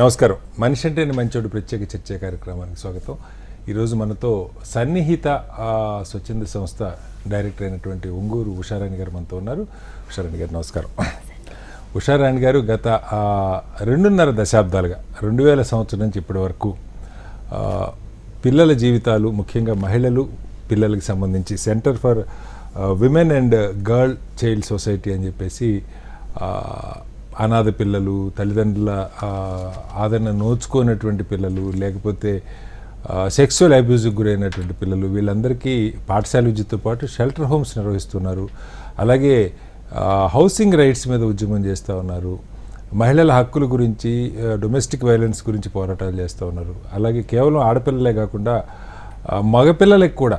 నమస్కారం. మనిషి అంటే మంచోడు ప్రత్యేక చర్చ కార్యక్రమానికి స్వాగతం. ఈరోజు మనతో సన్నిహిత స్వచ్ఛంద సంస్థ డైరెక్టర్ అయినటువంటి ఒంగూరు ఉషారాణి గారు మనతో ఉన్నారు. ఉషారాణి గారు నమస్కారం. ఉషారాణి గారు గత రెండున్నర దశాబ్దాలుగా రెండు వేల సంవత్సరం నుంచి ఇప్పటి వరకు పిల్లల జీవితాలు ముఖ్యంగా మహిళలు పిల్లలకి సంబంధించి centre for women and girl child society అని చెప్పేసి అనాథ పిల్లలు తల్లిదండ్రుల ఆదరణ నోచుకోనటువంటి పిల్లలు లేకపోతే సెక్సువల్ అబ్యూజ్కి గురైనటువంటి పిల్లలు వీళ్ళందరికీ పాఠశాల విద్యతో పాటు షెల్టర్ హోమ్స్ నిర్వహిస్తున్నారు. అలాగే హౌసింగ్ రైట్స్ మీద ఉద్యమం చేస్తూ ఉన్నారు. మహిళల హక్కుల గురించి డొమెస్టిక్ వైలెన్స్ గురించి పోరాటాలు చేస్తూ ఉన్నారు. అలాగే కేవలం ఆడపిల్లలే కాకుండా మగపిల్లలకు మగపిల్లలకి కూడా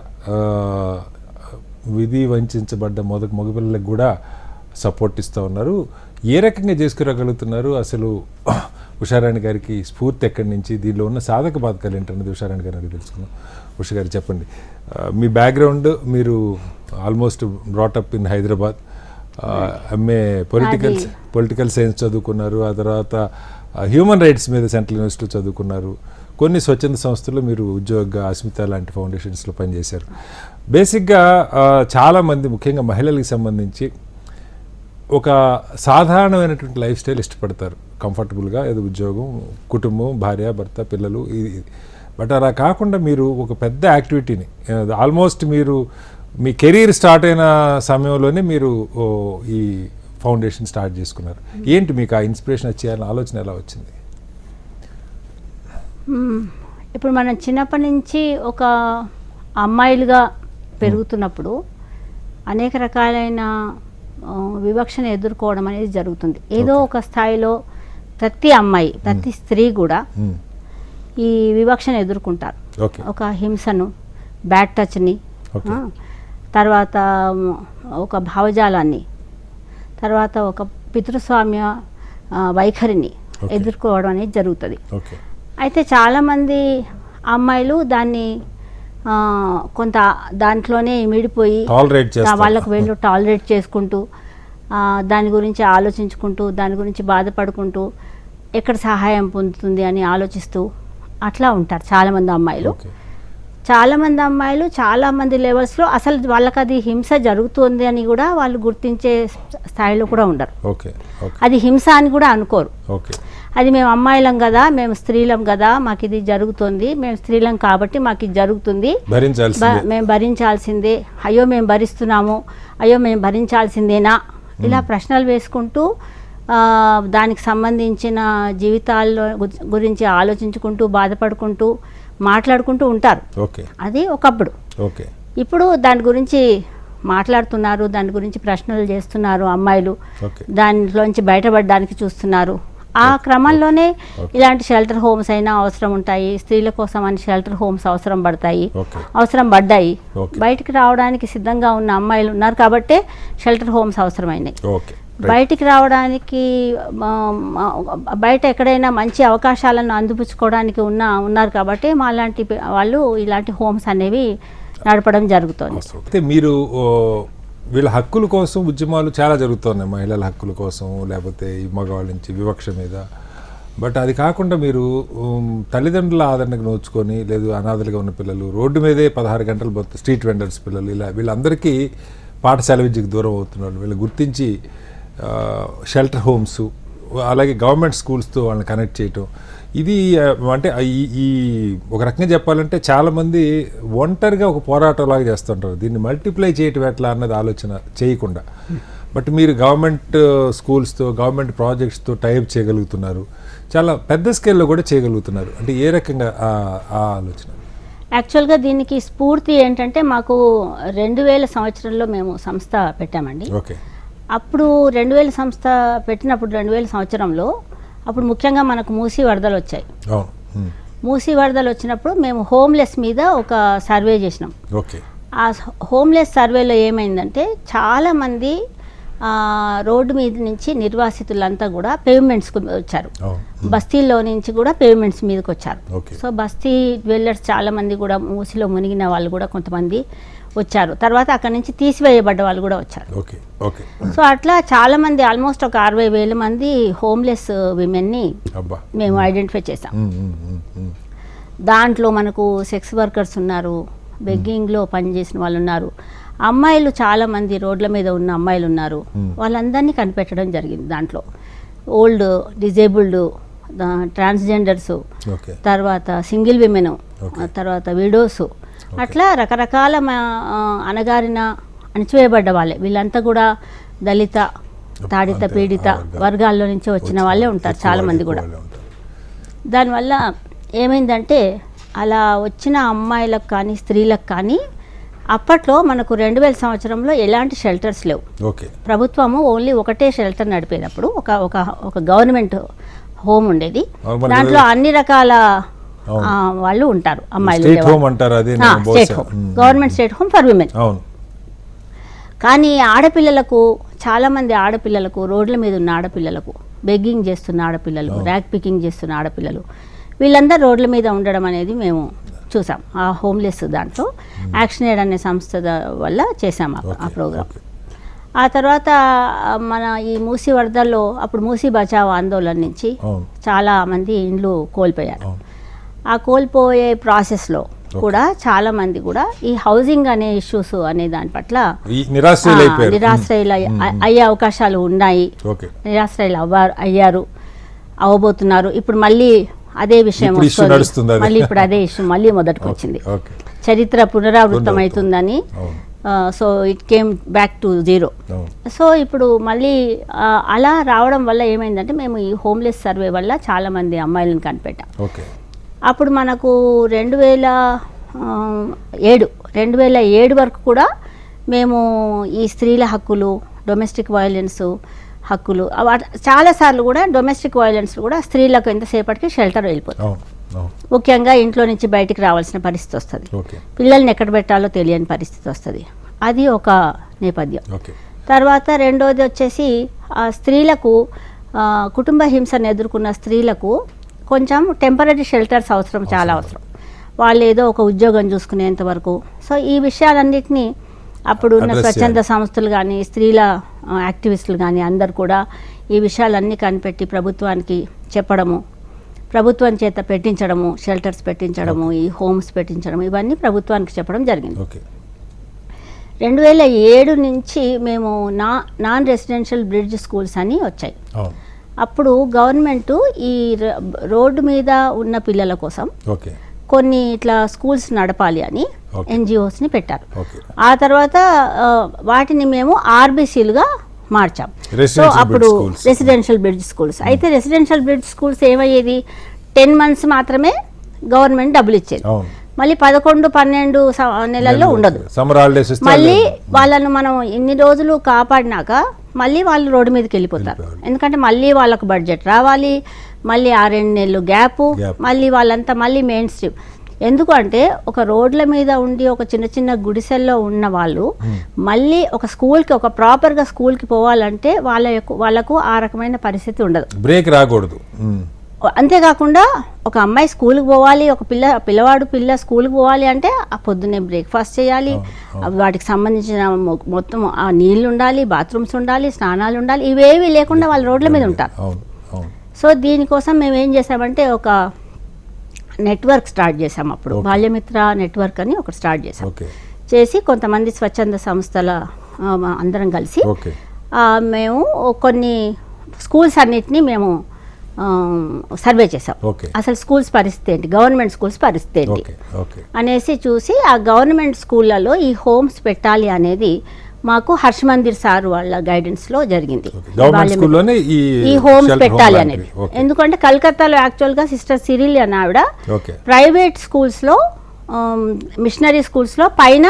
విధి వంచబడ్డ మొదటి మగపిల్లలకు కూడా సపోర్ట్ ఇస్తూ ఉన్నారు. ఏ రకంగా చేసుకురాగలుగుతున్నారు? అసలు ఉషారాణి గారికి స్ఫూర్తి ఎక్కడి నుంచి? దీనిలో ఉన్న సాధక బాధకాలు ఏంటన్నది ఉషారాణి గారిని అడిగి తెలుసుకుందాం. ఉష గారు చెప్పండి. మీ బ్యాక్గ్రౌండ్ మీరు almost brought up in Hyderabad MA political political science చదువుకున్నారు. ఆ తర్వాత హ్యూమన్ రైట్స్ మీద సెంట్రల్ యూనివర్సిటీ చదువుకున్నారు. కొన్ని స్వచ్ఛంద సంస్థలు మీరు ఉద్యోగ అస్మిత లాంటి ఫౌండేషన్స్లో పనిచేశారు. బేసిక్గా చాలామంది ముఖ్యంగా మహిళలకు సంబంధించి ఒక సాధారణమైనటువంటి లైఫ్ స్టైల్ ఇష్టపడతారు. కంఫర్టబుల్గా ఏదో ఉద్యోగం కుటుంబం భార్య భర్త పిల్లలు ఇది. బట్ అలా కాకుండా మీరు ఒక పెద్ద యాక్టివిటీని ఆల్మోస్ట్ మీరు మీ కెరీర్ స్టార్ట్ అయిన సమయంలోనే మీరు ఈ ఫౌండేషన్ స్టార్ట్ చేసుకున్నారు. ఏంటి మీకు ఆ ఇన్స్పిరేషన్ వచ్చేయాలని ఆలోచన ఎలా వచ్చింది. ఇప్పుడు మనం చిన్నప్పటి నుంచి ఒక అమ్మాయిలుగా పెరుగుతున్నప్పుడు అనేక రకాలైన వివక్షను ఎదుర్కోవడం అనేది జరుగుతుంది. ఏదో ఒక స్థాయిలో ప్రతి అమ్మాయి ప్రతి స్త్రీ కూడా. ఈ వివక్షను ఎదుర్కొంటారు. ఒక హింసను బ్యాడ్ టచ్ని తర్వాత ఒక భావజాలాన్ని తర్వాత ఒక పితృస్వామ్య వైఖరిని. ఎదుర్కోవడం అనేది జరుగుతుంది. అయితే చాలామంది అమ్మాయిలు దాన్ని కొంత దాంట్లోనే ఇమిడిపోయి చేస్తారు వాళ్ళకు వీళ్ళు టాలరేట్ చేసుకుంటూ దాని గురించి ఆలోచించుకుంటూ దాని గురించి బాధపడుకుంటూ ఎక్కడ సహాయం పొందుతుంది అని ఆలోచిస్తూ అట్లా ఉంటారు చాలామంది అమ్మాయిలు. చాలామంది అమ్మాయిలు చాలామంది లెవెల్స్లో అసలు వాళ్ళకి అది హింస జరుగుతుంది అని కూడా వాళ్ళు గుర్తించే స్థాయిలో కూడా ఉండరు. అది హింస అని కూడా అనుకోరు. ఓకే. అది మేము అమ్మాయిలం కదా మేము స్త్రీలం కదా మాకు ఇది జరుగుతుంది. మేము స్త్రీలం కాబట్టి మాకు ఇది జరుగుతుంది మేము భరించాల్సిందే. అయ్యో మేము భరిస్తున్నాము. అయ్యో మేము భరించాల్సిందేనా? ఇలా ప్రశ్నలు వేసుకుంటూ దానికి సంబంధించిన జీవితాల్లో గురించి ఆలోచించుకుంటూ బాధపడుకుంటూ మాట్లాడుకుంటూ ఉంటారు. అది ఒకప్పుడు. ఓకే. ఇప్పుడు దాని గురించి మాట్లాడుతున్నారు దాని గురించి ప్రశ్నలు చేస్తున్నారు అమ్మాయిలు. ఓకే. దానిలోంచి బయటపడడానికి చూస్తున్నారు. ఆ క్రమంలోనే ఇలాంటి షెల్టర్ హోమ్స్ అయినా అవసరం ఉంటాయి. స్త్రీల కోసం అని షెల్టర్ హోమ్స్ అవసరం పడతాయి. అవసరం పడ్డాయి. బయటికి రావడానికి సిద్ధంగా ఉన్న అమ్మాయిలు ఉన్నారు కాబట్టే షెల్టర్ హోమ్స్ అవసరమైనాయి. బయటికి రావడానికి బయట ఎక్కడైనా మంచి అవకాశాలను అందిపుచ్చుకోవడానికి ఉన్న ఉన్నారు కాబట్టి మా లాంటి పి- వాళ్ళు ఇలాంటి హోమ్స్ అనేవి నడపడం జరుగుతుంది. మీరు వీళ్ళ హక్కుల కోసం ఉద్యమాలు చాలా జరుగుతున్నాయి మహిళల హక్కుల కోసం లేకపోతే ఈ మగవాళ్ళ నుంచి వివక్ష మీద. బట్ అది కాకుండా మీరు తల్లిదండ్రుల ఆదరణకు నోచుకొని లేదు అనాథలుగా ఉన్న పిల్లలు రోడ్డు మీదే పదహారు గంటలు బతు స్ట్రీట్ వెండర్స్ పిల్లలు ఇలా వీళ్ళందరికీ పాఠశాల విద్యకు దూరం అవుతున్నారు. వీళ్ళు గుర్తించి షెల్టర్ హోమ్స్ అలాగే గవర్నమెంట్ స్కూల్స్తో వాళ్ళని కనెక్ట్ చేయటం ఇది అంటే ఈ ఒక రకంగా చెప్పాలంటే చాలామంది ఒంటరిగా ఒక పోరాటం లాగా చేస్తుంటారు. దీన్ని మల్టిప్లై చేయటం ఎట్లా అన్నది ఆలోచన చేయకుండా. బట్ మీరు గవర్నమెంట్ స్కూల్స్తో గవర్నమెంట్ ప్రాజెక్ట్స్తో టైప్ చేయగలుగుతున్నారు. చాలా పెద్ద స్కేల్లో కూడా చేయగలుగుతున్నారు. అంటే ఏ రకంగా ఆ ఆలోచన? యాక్చువల్గా దీనికి స్ఫూర్తి ఏంటంటే మాకు రెండు వేల సంవత్సరంలో మేము సంస్థ పెట్టామండి. ఓకే. అప్పుడు రెండు వేల సంస్థ పెట్టినప్పుడు రెండు వేల సంవత్సరంలో అప్పుడు ముఖ్యంగా మనకు మూసి వరదలు వచ్చాయి. మూసి వరదలు వచ్చినప్పుడు మేము హోమ్లెస్ మీద ఒక సర్వే చేసినాం. ఓకే. ఆ హోమ్లెస్ సర్వేలో ఏమైందంటే చాలామంది రోడ్డు మీద నుంచి నిర్వాసితులంతా కూడా పేమెంట్స్కి వచ్చారు. బస్తీల్లో నుంచి కూడా పేమెంట్స్ మీదకి వచ్చారు. సో బస్తీ డ్వెల్లర్స్ చాలా మంది కూడా మూసిలో మునిగిన వాళ్ళు కూడా కొంతమంది వచ్చారు. తర్వాత అక్కడి నుంచి తీసివేయబడ్డ వాళ్ళు కూడా వచ్చారు. Okay okay. సో అట్లా చాలా మంది ఆల్మోస్ట్ ఒక అరవై వేల మంది హోమ్లెస్ విమెన్ని మేము ఐడెంటిఫై చేసాం. దాంట్లో మనకు సెక్స్ వర్కర్స్ ఉన్నారు బెగ్గింగ్లో పనిచేసిన వాళ్ళు ఉన్నారు. అమ్మాయిలు చాలా మంది రోడ్ల మీద ఉన్న అమ్మాయిలు ఉన్నారు. వాళ్ళందరినీ కనిపెట్టడం జరిగింది దాంట్లో. ఓల్డ్ డిజేబుల్డ్ ట్రాన్స్జెండర్స్ తర్వాత సింగిల్ విమెన్. తర్వాత విడోస్ అట్లా రకరకాల అణగారిన అణచివేయబడ్డ వాళ్ళే. వీళ్ళంతా కూడా దళిత తాడిత పీడిత. వర్గాల్లో నుంచి వచ్చిన వాళ్ళే ఉంటారు ఎక్కువ చాలా వాళ్ళే, మంది ఎక్కువ కూడా. దానివల్ల ఏమైందంటే అలా వచ్చిన అమ్మాయిలకు కానీ స్త్రీలకు కానీ అప్పట్లో మనకు రెండు వేల సంవత్సరంలో ఎలాంటి షెల్టర్స్ లేవు. ప్రభుత్వము ఓన్లీ ఒకటే షెల్టర్ నడిపేటప్పుడు ఒక ఒక ఒక గవర్నమెంట్ హోమ్ ఉండేది. దాంట్లో అన్ని రకాల వాళ్ళు ఉంటారు. అమ్మాయిలు state. Home government state home for women. కానీ ఆడపిల్లలకు చాలా మంది ఆడపిల్లలకు రోడ్ల మీద ఉన్న ఆడపిల్లలకు బెగ్గింగ్ చేస్తున్న ఆడపిల్లలు ర్యాక్ పికింగ్ చేస్తున్న ఆడపిల్లలు వీళ్ళందరూ రోడ్ల మీద ఉండడం అనేది మేము చూసాం. ఆ హోమ్లెస్ దాంట్లో యాక్షన్ ఎయిడ్ అనే సంస్థ వల్ల చేసాం ఆ- ప్రోగ్రామ్. ఆ తర్వాత మన ఈ మూసి వరదల్లో అప్పుడు మూసి బచావ్ ఆందోళన నుంచి చాలా మంది ఇండ్లు కోల్పోయారు. ఆ కోల్పోయే ప్రాసెస్లో కూడా చాలా మంది కూడా ఈ హౌసింగ్ అనే ఇష్యూస్ అనే దాని పట్ల నిరాశ్రయులు అయ్యే- అవకాశాలు ఉన్నాయి. నిరాశ్రయులు అవ్వారు అయ్యారు అవ్వబోతున్నారు ఇప్పుడు మళ్ళీ అదే విషయం. మళ్ళీ ఇప్పుడు అదే ఇష్యూ మళ్ళీ మొదటికి వచ్చింది చరిత్ర పునరావృతం అవుతుందని so it came back to zero so ఇప్పుడు మళ్ళీ అలా రావడం వల్ల ఏమైందంటే మేము ఈ హోమ్లెస్ సర్వే వల్ల చాలా మంది అమ్మాయిలను కనిపెట్టాం. అప్పుడు మనకు రెండు వేల ఏడు రెండు వేల ఏడు వరకు కూడా మేము ఈ స్త్రీల హక్కులు డొమెస్టిక్ వైలెన్స్ హక్కులు చాలాసార్లు కూడా డొమెస్టిక్ వైలెన్స్ కూడా స్త్రీలకు ఎంతసేపటికి షెల్టర్ వెళ్ళిపోతుంది. ముఖ్యంగా ఇంట్లో నుంచి బయటికి రావాల్సిన పరిస్థితి వస్తుంది. పిల్లల్ని ఎక్కడ పెట్టాలో తెలియని పరిస్థితి వస్తుంది. అది ఒక నేపథ్యం. తర్వాత రెండోది వచ్చేసి ఆ స్త్రీలకు కుటుంబ హింసను ఎదుర్కొన్న స్త్రీలకు కొంచెం టెంపరీ షెల్టర్స్ అవసరం చాలా అవసరం. వాళ్ళు ఏదో ఒక ఉద్యోగం చూసుకునేంత వరకు. సో ఈ విషయాలన్నింటినీ అప్పుడు ఉన్న స్వచ్ఛంద సంస్థలు కానీ స్త్రీల యాక్టివిస్టులు కానీ అందరు కూడా ఈ విషయాలన్నీ కనిపెట్టి ప్రభుత్వానికి చెప్పడము ప్రభుత్వం చేత పెట్టించడము షెల్టర్స్ పెట్టించడము ఈ హోమ్స్ పెట్టించడం ఇవన్నీ ప్రభుత్వానికి చెప్పడం జరిగింది. రెండు వేల ఏడు నుంచి మేము నా నాన్ రెసిడెన్షియల్ బ్రిడ్జ్ స్కూల్స్ అని వచ్చాయి. అప్పుడు గవర్నమెంట్ ఈ రోడ్డు మీద ఉన్న పిల్లల కోసం కొన్ని ఇట్లా స్కూల్స్ నడపాలి అని. ఎన్జిఓస్ని పెట్టారు. ఆ తర్వాత వాటిని మేము ఆర్బీసీలుగా మార్చాం. సో అప్పుడు. రెసిడెన్షియల్ బ్రిడ్జ్ స్కూల్స్ అయితే రెసిడెన్షియల్ బ్రిడ్జ్ స్కూల్స్ ఏమయ్యేది? టెన్ మంత్స్ మాత్రమే గవర్నమెంట్ డబ్బులు ఇచ్చేది. మళ్ళీ పదకొండు పన్నెండు నెలల్లో ఉండదు. మళ్ళీ వాళ్ళను మనం ఇన్ని రోజులు కాపాడినాక మళ్ళీ వాళ్ళు రోడ్డు మీదకి వెళ్ళిపోతారు. ఎందుకంటే మళ్ళీ వాళ్ళకు బడ్జెట్ రావాలి మళ్ళీ ఆ రెండు నెలలు గ్యాప్. మళ్ళీ వాళ్ళంతా మళ్ళీ మెయిన్ స్ట్రీమ్ ఎందుకంటే ఒక రోడ్ల మీద ఉండి ఒక చిన్న చిన్న గుడిసెల్లో ఉన్న వాళ్ళు మళ్ళీ ఒక స్కూల్కి ఒక ప్రాపర్గా స్కూల్కి పోవాలంటే వాళ్ళ యొక్క వాళ్ళకు ఆ రకమైన పరిస్థితి ఉండదు బ్రేక్ రాకూడదు. అంతేకాకుండా ఒక అమ్మాయి స్కూల్కి పోవాలి ఒక పిల్ల పిల్లవాడు పిల్ల స్కూల్కి పోవాలి అంటే ఆ పొద్దున్నే బ్రేక్ఫాస్ట్ చేయాలి. వాటికి సంబంధించిన మొత్తం ఆ నీళ్ళు ఉండాలి బాత్రూమ్స్ ఉండాలి స్నానాలు ఉండాలి ఇవేవి లేకుండా వాళ్ళు రోడ్ల మీద ఉంటారు. సో దీనికోసం మేము ఏం చేసామంటే ఒక నెట్వర్క్ స్టార్ట్ చేసాం అప్పుడు. బాల్యమిత్ర నెట్వర్క్ అని ఒకటి స్టార్ట్ చేసాం చేసి కొంతమంది స్వచ్ఛంద సంస్థల అందరం కలిసి మేము కొన్ని స్కూల్స్ అన్నిటినీ మేము సర్వే చేసాం అసలు స్కూల్స్ పరిస్థితి ఏంటి? గవర్నమెంట్ స్కూల్స్ పరిస్థితి ఏంటి? అనేసి చూసి ఆ గవర్నమెంట్ స్కూళ్ళలో ఈ హోమ్స్ పెట్టాలి అనేది మాకు హర్ష్ మందిర్ సార్ వాళ్ళ గైడెన్స్లో జరిగింది ఈ హోమ్స్ పెట్టాలి. అనేది. ఎందుకంటే కలకత్తాలో యాక్చువల్గా సిస్టర్ సిరిల్ అని ఆవిడ ప్రైవేట్ స్కూల్స్లో మిషనరీ స్కూల్స్లో పైన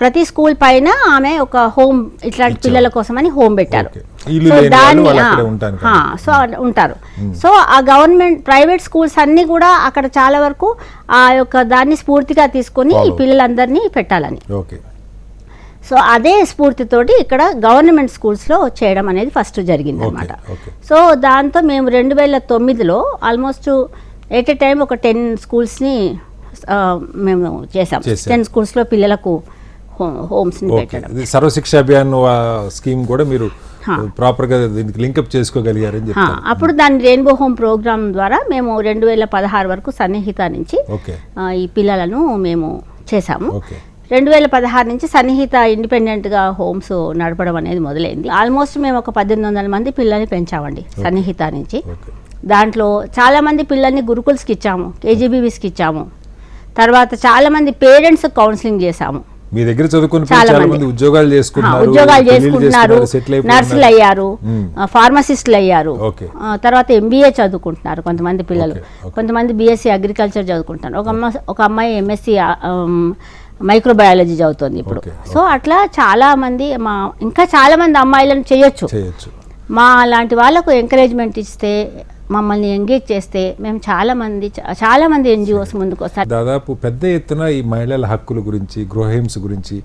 ప్రతి స్కూల్ పైన ఆమె ఒక హోమ్ ఇట్లాంటి పిల్లల కోసం అని హోమ్ పెట్టారు. సో ఉంటానికి ఆ, సో ఉంటారు. ఆ గవర్నమెంట్ ప్రైవేట్ స్కూల్స్ అన్ని కూడా అక్కడ చాలా వరకు ఆ యొక్క దాన్ని స్ఫూర్తిగా తీసుకొని ఈ. పిల్లలందరినీ పెట్టాలని. ఓకే సో అదే స్ఫూర్తితోటి ఇక్కడ గవర్నమెంట్ స్కూల్స్లో చేయడం అనేది ఫస్ట్ జరిగింది అనమాట సో దాంతో మేము రెండు వేల తొమ్మిదిలో ఆల్మోస్ట్ ఎట్ ఎ టైం ఒక టెన్ స్కూల్స్ని మేము చేసాం. టెన్ స్కూల్స్లో పిల్లలకు హోమ్స్ని పెట్టడం. సర్వశిక్ష అభియాన్ స్కీమ్ కూడా మీరు ప్రాపర్గా దీనికి లింకప్ చేసుకోగలిగారని అప్పుడు దాని రెయిన్బో హోమ్ ప్రోగ్రామ్ ద్వారా మేము రెండు వేల పదహారు వరకు సన్నిహిత నుంచి ఈ పిల్లలను మేము చేశాము. ఓకే. రెండు వేల పదహారు నుంచి సన్నిహిత ఇండిపెండెంట్గా హోమ్స్ నడపడం అనేది మొదలైంది. ఆల్మోస్ట్ మేము ఒక పద్దెనిమిది వందల మంది పిల్లల్ని పెంచామండి సన్నిహిత నుంచి. దాంట్లో చాలామంది పిల్లల్ని గురుకుల్స్కి ఇచ్చాము కేజీబీవీస్కి ఇచ్చాము. తర్వాత చాలామంది పేరెంట్స్ కౌన్సిలింగ్ చేశాము. మీ దగ్గర చదువుకున్న చాలా మంది. ఉద్యోగాలు చేసుకుంటున్నారు ఉద్యోగాలు చేసుకుంటున్నారు నర్సులు అయ్యారు ఫార్మసిస్టులు అయ్యారు. తర్వాత ఎంబీఏ చదువుకుంటున్నారు కొంతమంది పిల్లలు. కొంతమంది బీఎస్సీ అగ్రికల్చర్ చదువుకుంటున్నారు. ఒక అమ్మ ఒక అమ్మాయి ఎంఎస్సీ మైక్రోబయాలజీ చదువుతుంది ఇప్పుడు. సో అట్లా చాలా మంది మా ఇంకా చాలా మంది అమ్మాయిలను చేయొచ్చు. చేయొచ్చు. మా లాంటి వాళ్ళకు ఎంకరేజ్మెంట్ ఇస్తే మమ్మల్ని ఎంగేజ్ చేస్తే మేము చాలా మంది చాలా మంది ఎన్జిఓస్ ముందుకు వస్తారు దాదాపు పెద్ద ఎత్తున ఈ మహిళల హక్కుల గురించి గృహహింస గురించి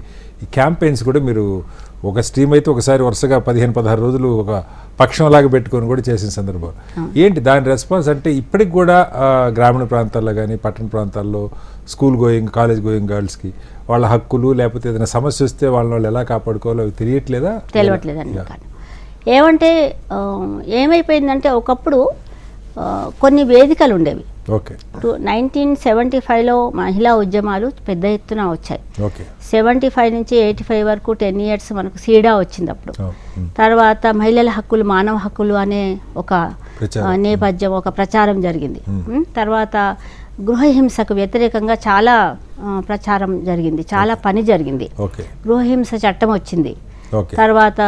ఈ క్యాంపెయిన్స్ కూడా మీరు ఒక స్ట్రీమ్ అయితే ఒకసారి వరుసగా పదిహేను పదహారు రోజులు ఒక పక్షంలాగా పెట్టుకొని కూడా చేసిన సందర్భం. ఏంటి దాని రెస్పాన్స్ అంటే ఇప్పటికి కూడా గ్రామీణ ప్రాంతాల్లో కానీ పట్టణ ప్రాంతాల్లో స్కూల్ గోయింగ్ కాలేజ్ గోయింగ్ గర్ల్స్కి వాళ్ళ హక్కులు లేకపోతే ఏదైనా సమస్య వస్తే వాళ్ళని వాళ్ళు ఎలా కాపాడుకోవాలో అవి తెలియట్లేదా? తెలియట్లేదండి. కానీ ఏమంటే ఏమైపోయిందంటే ఒకప్పుడు కొన్ని వేదికలు ఉండేవి. టూ నైన్టీన్ సెవెంటీ ఫైవ్లో మహిళా ఉద్యమాలు పెద్ద ఎత్తున వచ్చాయి. సెవెంటీ ఫైవ్ నుంచి ఎయిటీ ఫైవ్ వరకు టెన్ ఇయర్స్ మనకు సీడా వచ్చింది అప్పుడు. తర్వాత మహిళల హక్కులు మానవ హక్కులు అనే ఒక నేపథ్యం ఒక ప్రచారం జరిగింది. తర్వాత గృహహింసకు వ్యతిరేకంగా చాలా ప్రచారం జరిగింది. చాలా పని జరిగింది. గృహహింస చట్టం వచ్చింది. తర్వాత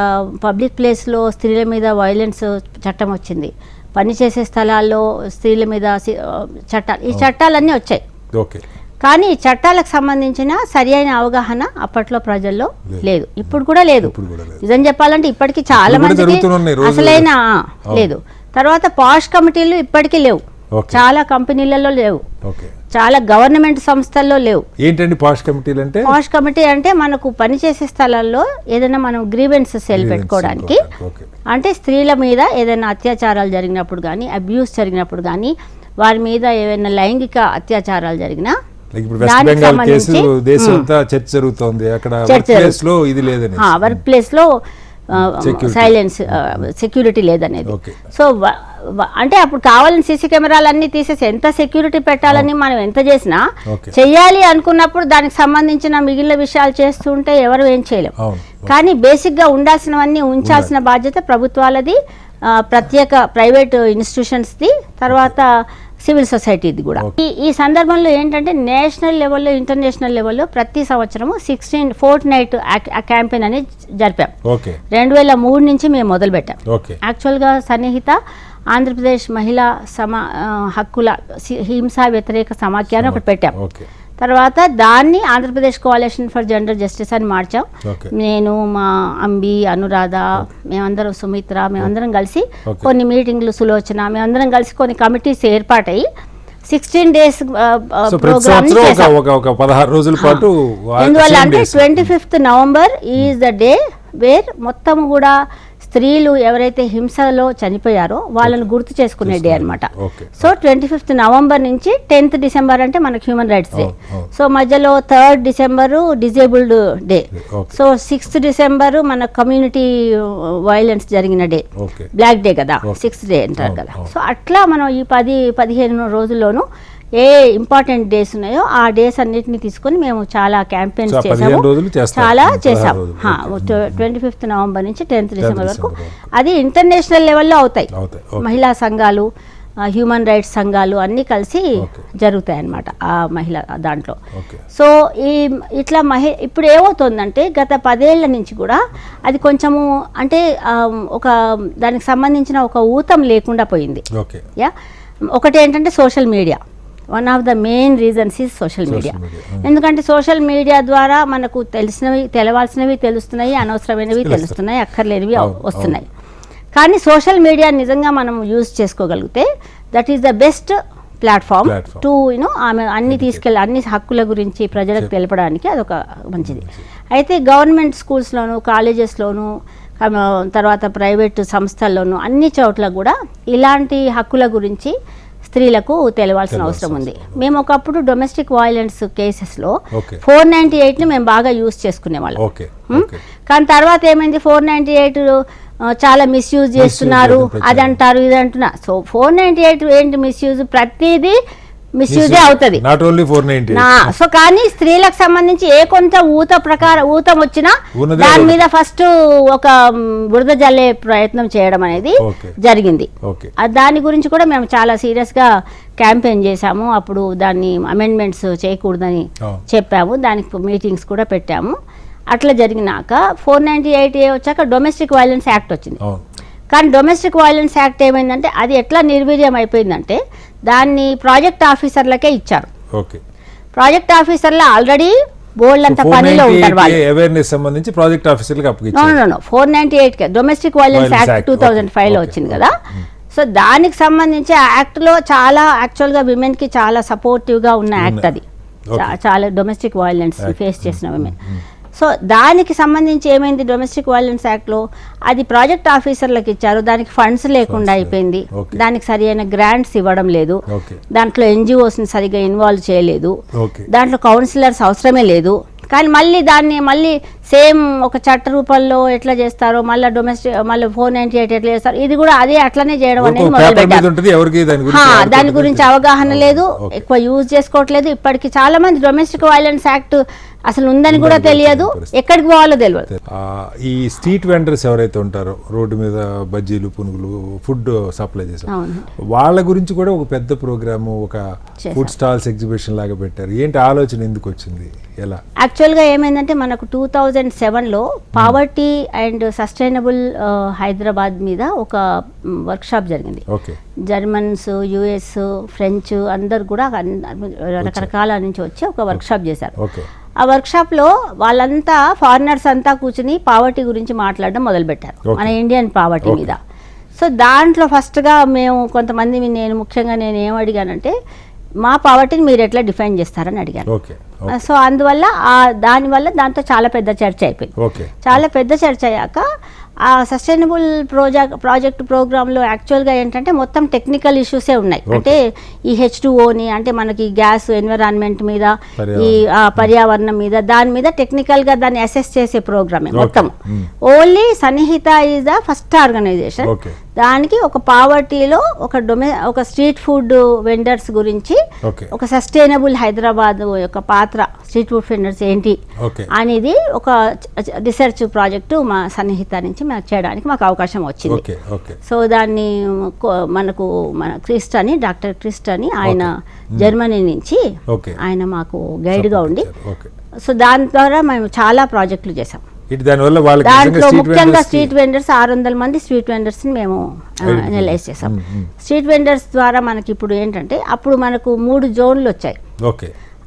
పబ్లిక్ ప్లేస్లో స్త్రీల మీద వైలెన్స్ చట్టం వచ్చింది. పనిచేసే స్థలాల్లో స్త్రీల మీద చట్టాలు ఈ చట్టాలన్నీ వచ్చాయి కానీ ఈ చట్టాలకు సంబంధించిన సరి అయిన అవగాహన అప్పట్లో ప్రజల్లో లేదు. ఇప్పుడు కూడా లేదు. నిజం చెప్పాలంటే ఇప్పటికీ చాలా మందికి రోజు అసలైన. లేదు తర్వాత పాష్ కమిటీలు ఇప్పటికీ లేవు. చాలా కంపెనీలలో లేవు. చాలా గవర్నమెంట్ సంస్థల్లో లేవు. ఏంటండి పాష్ కమిటీలు అంటే పాష్ కమిటీ అంటే మనకు పనిచేసే స్థలాల్లో ఏదైనా మనం గ్రీవెన్స్ సెల్ పెట్టుకోవడానికి. అంటే స్త్రీల మీద ఏదైనా అత్యాచారాలు జరిగినప్పుడు కానీ అబ్యూస్ జరిగినప్పుడు కానీ వారి మీద ఏదైనా లైంగిక అత్యాచారాలు జరిగినా వర్క్ ప్లేస్లో సైలెన్స్ సెక్యూరిటీ లేదనేది. సో అంటే అప్పుడు కావాలని సీసీ కెమెరాలన్నీ తీసేసి ఎంత సెక్యూరిటీ పెట్టాలని మనం ఎంత చేసినా. చెయ్యాలి అనుకున్నప్పుడు దానికి సంబంధించిన మిగిలిన విషయాలు చేస్తుంటే ఎవరు ఏం చేయలేం. అవును. కానీ బేసిక్గా ఉండాల్సినవన్నీ ఉంచాల్సిన బాధ్యత ప్రభుత్వాలది ప్రత్యేక ప్రైవేట్ ఇన్స్టిట్యూషన్స్ది తర్వాత సివిల్ సొసైటీది కూడా. ఈ ఈ సందర్భంలో ఏంటంటే నేషనల్ లెవెల్లో ఇంటర్నేషనల్ లెవెల్లో ప్రతి సంవత్సరము సిక్స్టీన్ ఫోర్ట్ నైట్ క్యాంపెయిన్ అనేది జరిపాం. రెండు వేల మూడు నుంచి మేము మొదలుపెట్టాం. ఓకే. యాక్చువల్గా సన్నిహిత ఆంధ్రప్రదేశ్ మహిళా సమా హక్కుల హింసా వ్యతిరేక సమాఖ్య. అని ఒకటి పెట్టాం. తర్వాత దాన్ని Andhra Pradesh coalition for gender justice అని మార్చాం. నేను మా అంబి అనురాధ మేమందరం సుమిత్ర మేమందరం కలిసి. కొన్ని మీటింగ్లు సులోచన మేమందరం కలిసి కొన్ని కమిటీస్ ఏర్పాటయి సిక్స్టీన్ డేస్ సో ప్రతి ప్రోగ్రామ్ సంవత్సరం ఒక ఒక ఒక పదహారు రోజుల పాటు ఎందువల్ల అంటే. Twenty fifth November is the day where మొత్తం కూడా స్త్రీలు ఎవరైతే హింసలో చనిపోయారో వాళ్ళని గుర్తు చేసుకునే డే అనమాట సో ట్వంటీ ఫిఫ్త్ నవంబర్ నుంచి టెన్త్ డిసెంబర్ అంటే మనకు హ్యూమన్ రైట్స్ డే. సో మధ్యలో third December disabled day. So sixth December మన కమ్యూనిటీ వైలెన్స్ జరిగిన డే. బ్లాక్ డే కదా. సిక్స్త్ డే అంటారు కదా. సో అట్లా మనం ఈ పది పదిహేను రోజుల్లోనూ ఏ ఇంపార్టెంట్ డేస్ ఉన్నాయో ఆ డేస్ అన్నిటిని తీసుకొని మేము చాలా క్యాంపెయిన్స్ చేసాము. చాలా చేసాం. ట్వంటీ ఫిఫ్త్ నవంబర్ నుంచి టెన్త్ డిసెంబర్ వరకు. అది ఇంటర్నేషనల్ లెవెల్లో అవుతాయి. మహిళా సంఘాలు హ్యూమన్ రైట్స్ సంఘాలు అన్నీ కలిసి. జరుగుతాయి అన్నమాట ఆ మహిళ దాంట్లో. సో ఈ ఇట్లా మహి ఇప్పుడు ఏమవుతుందంటే గత పదేళ్ళ నుంచి కూడా అది కొంచెము అంటే ఒక దానికి సంబంధించిన ఒక ఊతం లేకుండా పోయింది. యా? ఒకటి ఏంటంటే social media. One of the main reasons is social media. ఎందుకంటే సోషల్ మీడియా ద్వారా మనకు తెలిసినవి తెలవాల్సినవి తెలుస్తున్నాయి అనవసరమైనవి తెలుస్తున్నాయి అక్కర్లేనివి వస్తున్నాయి. కానీ సోషల్ మీడియా నిజంగా మనం యూజ్ చేసుకోగలిగితే that is the best platform. To you know ఆమె అన్ని తీసుకెళ్ళి అన్ని హక్కుల గురించి ప్రజలకు తెలపడానికి అదొక మంచిది. అయితే గవర్నమెంట్ స్కూల్స్లోను కాలేజెస్లోను తర్వాత ప్రైవేట్ సంస్థల్లోనూ అన్ని చోట్ల కూడా ఇలాంటి హక్కుల గురించి స్త్రీలకు తెలవాల్సిన అవసరం ఉంది. మేము ఒకప్పుడు డొమెస్టిక్ వైలెన్స్ కేసెస్లో ఫోర్ నైంటీ ఎయిట్ని మేము బాగా యూజ్ చేసుకునేవాళ్ళం. కానీ తర్వాత ఏమైంది? ఫోర్ నైంటీ ఎయిట్ చాలా మిస్యూజ్ చేస్తున్నారు అది అంటారు ఇది అంటున్నారు సో ఫోర్ నైంటీ ఎయిట్ ఏంటి మిస్యూజ్ ప్రతిదీ మిస్యూజే అవుతుంది. Not only four ninety so కానీ స్త్రీలకు సంబంధించి ఏ కొంత ఊత ప్రకారం ఊతం వచ్చినా దాని. మీద ఫస్ట్ ఒక బురద జల్లే ప్రయత్నం చేయడం అనేది. జరిగింది. దాని గురించి కూడా మేము చాలా సీరియస్గా క్యాంపెయిన్ చేశాము. అప్పుడు దాన్ని అమెండ్మెంట్స్ చేయకూడదని. చెప్పాము. దానికి మీటింగ్స్ కూడా పెట్టాము. అట్లా జరిగినాక ఫోర్ నైంటీ ఎయిట్ వచ్చాక డొమెస్టిక్ వైలెన్స్ యాక్ట్ వచ్చింది. కానీ డొమెస్టిక్ వైలెన్స్ యాక్ట్ ఏమైందంటే అది ఎట్లా నిర్వీర్యం అయిపోయిందంటే దాన్ని ప్రాజెక్ట్ ఆఫీసర్లకే ఇచ్చారు. ఓకే. ప్రాజెక్ట్ ఆఫీసర్లు ఆల్రెడీ బోల్డ్ అంత పనిలో ఉంటారు వాళ్ళు. అవేర్నెస్ సంబంధించి ప్రాజెక్ట్ ఆఫీసర్లకు నో అప్పగించారు no no. Four ninety eight domestic violence act two thousand ఫైవ్లో వచ్చింది. కదా. సో దానికి సంబంధించి ఆ యాక్ట్లో చాలా యాక్చువల్గా విమెన్కి చాలా సపోర్టివ్గా ఉన్న యాక్ట్ అది. చాలా డొమెస్టిక్ వైలెన్స్. ఫేస్ చేసిన విమెన్ సో దానికి సంబంధించి ఏమైంది డొమెస్టిక్ వైలెన్స్ యాక్ట్లో అది ప్రాజెక్ట్ ఆఫీసర్లకు ఇచ్చారు. దానికి ఫండ్స్ లేకుండా అయిపోయింది. దానికి సరి అయిన గ్రాంట్స్ ఇవ్వడం లేదు. దాంట్లో ఎన్జిఓస్ని సరిగా ఇన్వాల్వ్ చేయలేదు. దాంట్లో కౌన్సిలర్స్ అవసరమే లేదు. కానీ మళ్ళీ దాన్ని మళ్ళీ సేమ్ ఒక చట్ట రూపంలో ఎట్లా చేస్తారో మళ్ళీ డొమెస్టిక్ మళ్ళీ ఫోర్ నైన్టీ ఎయిట్ ఎట్లా చేస్తారు ఇది కూడా అదే అట్లనే చేయడం అనేది దాని గురించి అవగాహన లేదు. ఎక్కువ యూజ్ చేసుకోవట్లేదు. ఇప్పటికి చాలా మంది డొమెస్టిక్ వైలెన్స్ యాక్ట్ అసలు ఉందని కూడా తెలియదు. ఎక్కడికి పోవాలో తెలియదు ఈ స్ట్రీట్ వెండర్స్ ఎవరైతే ఉంటారో రోడ్డు మీద బజ్జీలు పునుగులు ఫుడ్ సప్లై చేశారు అవును. వాళ్ళ గురించి కూడా ఒక పెద్ద ప్రోగ్రాము ఒక. ఫుడ్ స్టాల్స్ ఎగ్జిబిషన్ లాగా పెట్టారు. ఏంటి ఆలోచన ఎందుకు వచ్చింది? ఎలా? యాక్చువల్గా ఏమైందంటే మనకు టూ థౌజండ్ సెవెన్లో పావర్టీ అండ్ సస్టైనబుల్ హైదరాబాద్ మీద ఒక వర్క్షాప్ జరిగింది. జర్మన్స్ యుఎస్ ఫ్రెంచ్ అందరు కూడా రకరకాల నుంచి వచ్చి ఒక వర్క్షాప్ చేశారు. ఆ వర్క్షాప్లో వాళ్ళంతా ఫారినర్స్ అంతా కూర్చుని పావర్టీ గురించి మాట్లాడడం మొదలుపెట్టారు. మన ఇండియన్ పావర్టీ. మీద. సో దాంట్లో ఫస్ట్గా మేము కొంతమంది నేను ముఖ్యంగా నేను ఏం అడిగానంటే మా పావర్టీని మీరు ఎట్లా డిఫైన్ చేస్తారని అడిగాను సో అందువల్ల ఆ దానివల్ల దాంతో చాలా పెద్ద చర్చ అయిపోయింది చాలా పెద్ద చర్చ అయ్యాక ఆ సస్టైనబుల్ ప్రాజెక్ట్ ప్రాజెక్ట్ ప్రోగ్రాంలో యాక్చువల్గా ఏంటంటే మొత్తం టెక్నికల్ ఇష్యూసే ఉన్నాయి. అంటే ఈ హెచ్ ఓని అంటే మనకి గ్యాస్ ఎన్విరాన్మెంట్ మీద ఈ పర్యావరణం. ఆ, పర్యావరణం మీద దాని మీద టెక్నికల్గా దాన్ని అసెస్ చేసే ప్రోగ్రామే. మొత్తం. ఓన్లీ సన్నిహిత ఈజ్ ద ఫస్ట్ ఆర్గనైజేషన్ దానికి ఒక పావర్టీలో ఒక డొమె ఒక స్ట్రీట్ ఫుడ్ వెండర్స్ గురించి ఒక సస్టైనబుల్ హైదరాబాద్ యొక్క పాత్ర స్ట్రీట్ ఫుడ్ వెండర్స్ ఏంటి అనేది ఒక రీసెర్చ్ ప్రాజెక్టు మా సన్నిహిత నుంచి మాకు చేయడానికి మాకు అవకాశం వచ్చింది. సో దాన్ని మనకు మన క్రిస్ట్ అని డాక్టర్ క్రిస్ట్ అని ఆయన జర్మనీ నుంచి ఆయన మాకు గైడ్గా ఉండి సో దాని ద్వారా మేము చాలా ప్రాజెక్టులు చేసాం ఇటు దానివల్ల వాళ్ళకి దాంట్లో ముఖ్యంగా స్ట్రీట్ వెండర్స్ ఆరు వందల మంది స్ట్రీట్ వెండర్స్ని మేము Identify. అనలైజ్ చేసాం మ్మ్, మ్మ్. స్ట్రీట్ వెండర్స్ ద్వారా మనకి ఇప్పుడు ఏంటంటే అప్పుడు మనకు మూడు జోన్లు వచ్చాయి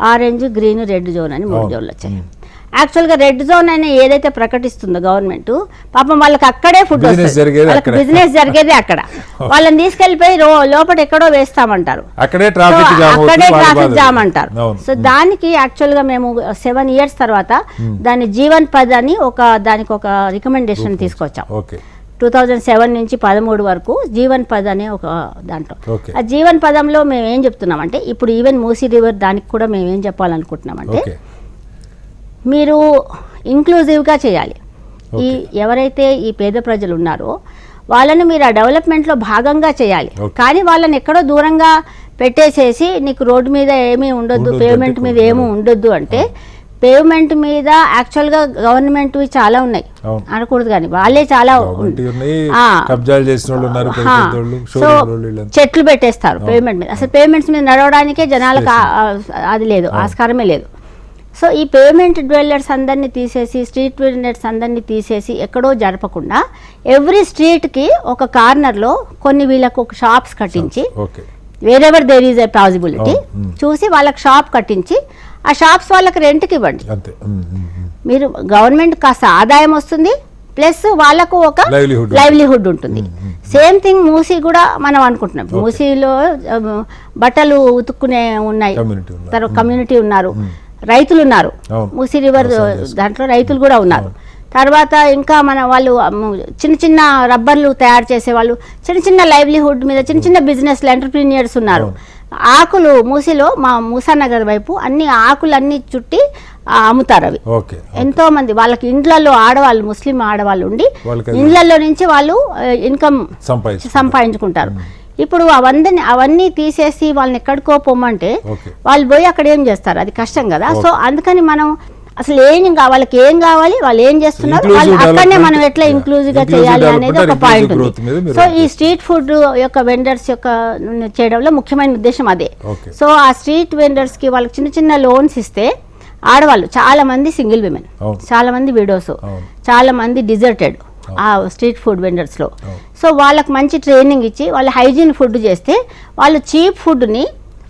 ఆరెంజ్ గ్రీన్ రెడ్ జోన్ అని మూడు. జోన్లు వచ్చాయి యాక్చువల్గా రెడ్ జోన్ అని ఏదైతే ప్రకటిస్తుందో గవర్నమెంట్ పాపం వాళ్ళకి అక్కడే ఫుడ్ వస్తుంది. వాళ్ళకి. బిజినెస్ జరిగేది అక్కడ. వాళ్ళని తీసుకెళ్ళిపోయి లోపల ఎక్కడో వేస్తామంటారు. అక్కడే ట్రాఫిక్ జామ్ అంటారు. సో దానికి యాక్చువల్గా మేము సెవెన్ ఇయర్స్ తర్వాత దాని జీవన్ పద్ అని ఒక దానికి ఒక రికమెండేషన్ తీసుకొచ్చాం. టూ థౌజండ్ సెవెన్ నుంచి పదమూడు వరకు జీవన్ పద్ అనే ఒక దాంట్లో. ఆ జీవన్ పదంలో మేము ఏం చెప్తున్నామంటే ఇప్పుడు ఈవెన్ మూసీ రివర్ దానికి కూడా మేము ఏం చెప్పాలనుకుంటున్నామంటే మీరు ఇంక్లూజివ్గా చేయాలి. ఈ ఎవరైతే ఈ పేద ప్రజలు ఉన్నారో వాళ్ళని మీరు ఆ డెవలప్మెంట్లో భాగంగా చేయాలి. కానీ వాళ్ళని ఎక్కడో దూరంగా పెట్టేసేసి నీకు రోడ్డు మీద ఏమీ ఉండొద్దు పేమెంట్ మీద ఏమీ ఉండొద్దు అంటే పేమెంట్ మీద యాక్చువల్గా గవర్నమెంట్ చాలా ఉన్నాయి. అనకూడదు కానీ వాళ్ళే చాలా సో. చెట్లు పెట్టేస్తారు పేమెంట్ మీద. అసలు పేమెంట్స్ మీద నడవడానికే జనాలకు అది లేదు ఆస్కారమే లేదు. సో ఈ పేమెంట్ డ్వెల్లర్స్ అందరినీ తీసేసి స్ట్రీట్ వెండర్స్ అందరినీ తీసేసి ఎక్కడో జరపకుండా ఎవ్రీ స్ట్రీట్కి ఒక కార్నర్లో కొన్ని వీళ్ళకు ఒక షాప్స్ కట్టించి wherever there is a possibility. చూసి వాళ్ళకి షాప్ కట్టించి ఆ షాప్స్ వాళ్ళకి రెంట్కి ఇవ్వండి. ఉమ్, ఉమ్, ఉమ్. మీరు గవర్నమెంట్ కాస్త ఆదాయం వస్తుంది ప్లస్ వాళ్ళకు ఒక. లైవ్లీహుడ్ ఉంటుంది. సేమ్ థింగ్ మూసీ కూడా మనం అనుకుంటున్నాం. మూసీలో బట్టలు ఉతుక్కునే ఉన్నాయి. తర్వాత కమ్యూనిటీ ఉన్నారు. రైతులు ఉన్నారు. మూసీ రివర్. దాంట్లో రైతులు కూడా ఉన్నారు. తర్వాత ఇంకా మన వాళ్ళు చిన్న చిన్న రబ్బర్లు తయారు చేసేవాళ్ళు చిన్న చిన్న లైవ్లీహుడ్ మీద చిన్న చిన్న బిజినెస్లు ఎంటర్ప్రీనియర్స్ ఉన్నారు. ఆకులు మూసిలో మా మూసానగర్ వైపు అన్ని ఆకులు అన్ని చుట్టి అమ్ముతారు అవి. ఎంతో మంది వాళ్ళకి ఇండ్లలో ఆడవాళ్ళు ముస్లిం ఆడవాళ్ళు ఉండి ఇండ్లలో నుంచి వాళ్ళు ఇన్కమ్ సంపాదించు సంపాదించుకుంటారు. ఇప్పుడు అవన్నీ అవన్నీ తీసేసి వాళ్ళని ఎక్కడికో పొమ్మంటే వాళ్ళు పోయి అక్కడ ఏం చేస్తారు? అది కష్టం కదా. సో అందుకని మనం అసలు ఏం వాళ్ళకి ఏం కావాలి? వాళ్ళు ఏం చేస్తున్నారు? వాళ్ళు అక్కడనే మనం ఎట్లా. ఇంక్లూజివ్గా చేయాలి అనేది ఒక పాయింట్ ఉంది. సో ఈ స్ట్రీట్ ఫుడ్ యొక్క వెండర్స్ యొక్క చేయడంలో ముఖ్యమైన ఉద్దేశం అదే. సో ఆ స్ట్రీట్ వెండర్స్కి వాళ్ళకి చిన్న చిన్న లోన్స్ ఇస్తే ఆడవాళ్ళు చాలా మంది సింగిల్ విమెన్. చాలా మంది విడోస్. చాలా మంది డిజర్టెడ్ ఆ స్ట్రీట్ ఫుడ్ వెండర్స్లో అవును. సో వాళ్ళకి మంచి ట్రైనింగ్ ఇచ్చి వాళ్ళు హైజీన్ ఫుడ్ చేస్తే వాళ్ళు చీప్ ఫుడ్ని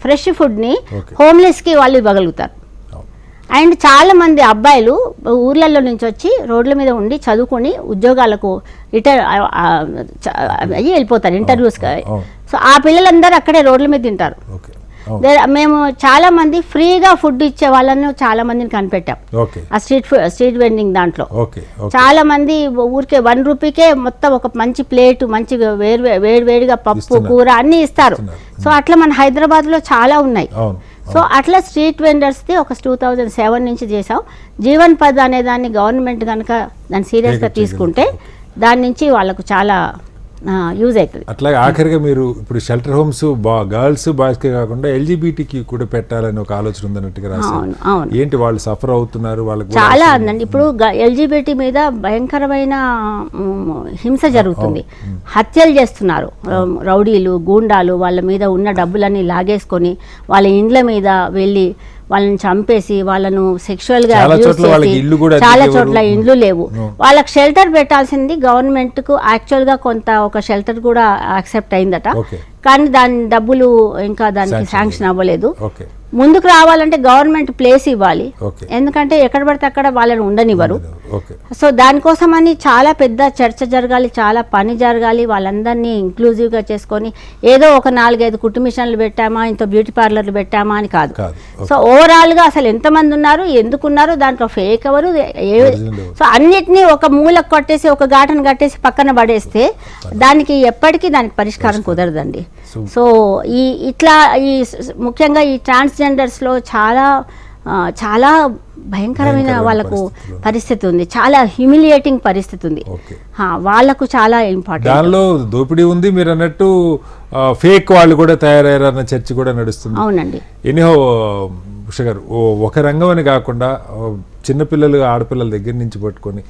ఫ్రెష్ ఫుడ్ని. హోమ్లెస్కి వాళ్ళు ఇవ్వగలుగుతారు. అండ్ చాలా మంది అబ్బాయిలు ఊర్లలో నుంచి వచ్చి రోడ్ల మీద ఉండి చదువుకొని ఉద్యోగాలకు రిటైర్ అయ్యి వెళ్ళిపోతారు ఇంటర్వ్యూస్ అవును. సో ఆ పిల్లలందరూ అక్కడే రోడ్ల మీద తింటారు మేము చాలా మంది ఫ్రీగా ఫుడ్ ఇచ్చే వాళ్ళను చాలా మందిని కనిపెట్టాం. ఆ స్ట్రీట్ ఫుడ్ స్ట్రీట్ వెండింగ్ దాంట్లో. చాలా మంది ఊరికే వన్ రూపీకే మొత్తం ఒక మంచి ప్లేట్ మంచి వేరు వేడి వేడిగా పప్పు. కూర అన్ని ఇస్తారు. సో అట్లా మన హైదరాబాద్లో చాలా ఉన్నాయి. సో అట్లా స్ట్రీట్ వెండర్స్ది ఒక టూ థౌజండ్ సెవెన్ నుంచి చేసాం జీవన్ పద్ అనే దాన్ని గవర్నమెంట్ కనుక దాన్ని సీరియస్గా తీసుకుంటే దాని నుంచి వాళ్ళకు చాలా యూజ్ అవుతుంది. అట్లాగే ఆఖరిగా మీరు ఇప్పుడు షెల్టర్ హోమ్స్ బా గర్ల్స్ బాయ్స్కే కాకుండా ఎల్జీబీటీకి కూడా పెట్టాలని ఒక ఆలోచన ఉందన్నట్టుగా రాశారు. అవును ఏంటి వాళ్ళు సఫర్ అవుతున్నారు? వాళ్ళకి చాలా ఉందండి. ఇప్పుడు ఎల్జీబీటీ మీద భయంకరమైన హింస జరుగుతుంది. హత్యలు చేస్తున్నారు. రౌడీలు గూండాలు వాళ్ళ మీద ఉన్న డబ్బులన్నీ లాగేసుకొని వాళ్ళ ఇండ్ల మీద వెళ్ళి వాళ్ళని చంపేసి వాళ్ళను సెక్షువల్గా చాలా చోట్ల ఇండ్లు లేవు. వాళ్ళకి షెల్టర్ పెట్టాల్సింది గవర్నమెంట్కు యాక్చువల్గా కొంత ఒక షెల్టర్ కూడా యాక్సెప్ట్ అయిందట. కానీ దాని డబ్బులు ఇంకా దానికి శాంక్షన్ అవ్వలేదు. ముందుకు రావాలంటే గవర్నమెంట్ ప్లేస్ ఇవ్వాలి. ఎందుకంటే ఎక్కడ పడితే అక్కడ వాళ్ళని ఉండనివ్వరు. సో దానికోసమని చాలా పెద్ద చర్చ జరగాలి చాలా పని జరగాలి వాళ్ళందరినీ ఇంక్లూజివ్గా చేసుకొని ఏదో ఒక నాలుగైదు కుట్టు మిషన్లు పెట్టామా ఇంత బ్యూటీ పార్లర్లు పెట్టామా అని కాదు. సో ఓవరాల్గా అసలు ఎంతమంది ఉన్నారు ఎందుకు ఉన్నారు దాంట్లో ఫేక్ ఎవరు? సో అన్నిటినీ ఒక మూలకు కొట్టేసి ఒక ఘాటను కట్టేసి పక్కన పడేస్తే దానికి ఎప్పటికీ దానికి పరిష్కారం కుదరదండి. సో ఈ ఇట్లా ఈ ముఖ్యంగా ఈ ట్రాన్స్జెండర్స్లో చాలా చాలా భయంకరమైన వాళ్ళకు. పరిస్థితి ఉంది. చాలా హ్యూమిలియేటింగ్ పరిస్థితి ఉంది. వాళ్ళకు చాలా ఇంపార్టెంట్ దానిలో దోపిడీ ఉంది మీరు అన్నట్టు ఫేక్ వాళ్ళు కూడా తయారయ్యారన్న చర్చ కూడా నడుస్తుంది. అవునండి. ఎనీహో ఉష గారు ఓ ఒక రంగం అని కాకుండా చిన్నపిల్లలు ఆడపిల్లల దగ్గర నుంచి పట్టుకొని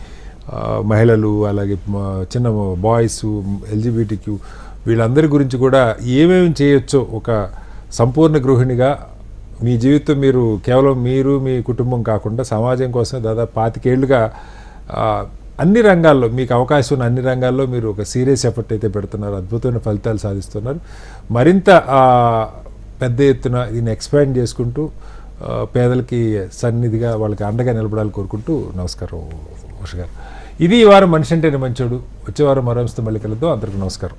మహిళలు అలాగే చిన్న బాయ్స్ ఎల్జిబిటిక్యూ వీళ్ళందరి గురించి కూడా ఏమేమి చేయొచ్చో ఒక సంపూర్ణ గృహిణిగా మీ జీవితం మీరు కేవలం మీరు మీ కుటుంబం కాకుండా సమాజం కోసం దాదాపు పాతికేళ్ళుగా అన్ని రంగాల్లో మీకు అవకాశం ఉన్న అన్ని రంగాల్లో మీరు ఒక సీరియస్ ఎఫర్ట్ అయితే పెడుతున్నారు. అద్భుతమైన ఫలితాలు సాధిస్తున్నారు. మరింత పెద్ద ఎత్తున దీన్ని ఎక్స్పాండ్ చేసుకుంటూ పేదలకి సన్నిధిగా వాళ్ళకి అండగా నిలబడాలని కోరుకుంటూ నమస్కారం ఉష గారు. ఇది ఈ వారం మనిషి అంటేనే మంచోడు. వచ్చేవారం మరో అంశంతో మళ్ళీ కలుద్దాం. అందరికీ నమస్కారం.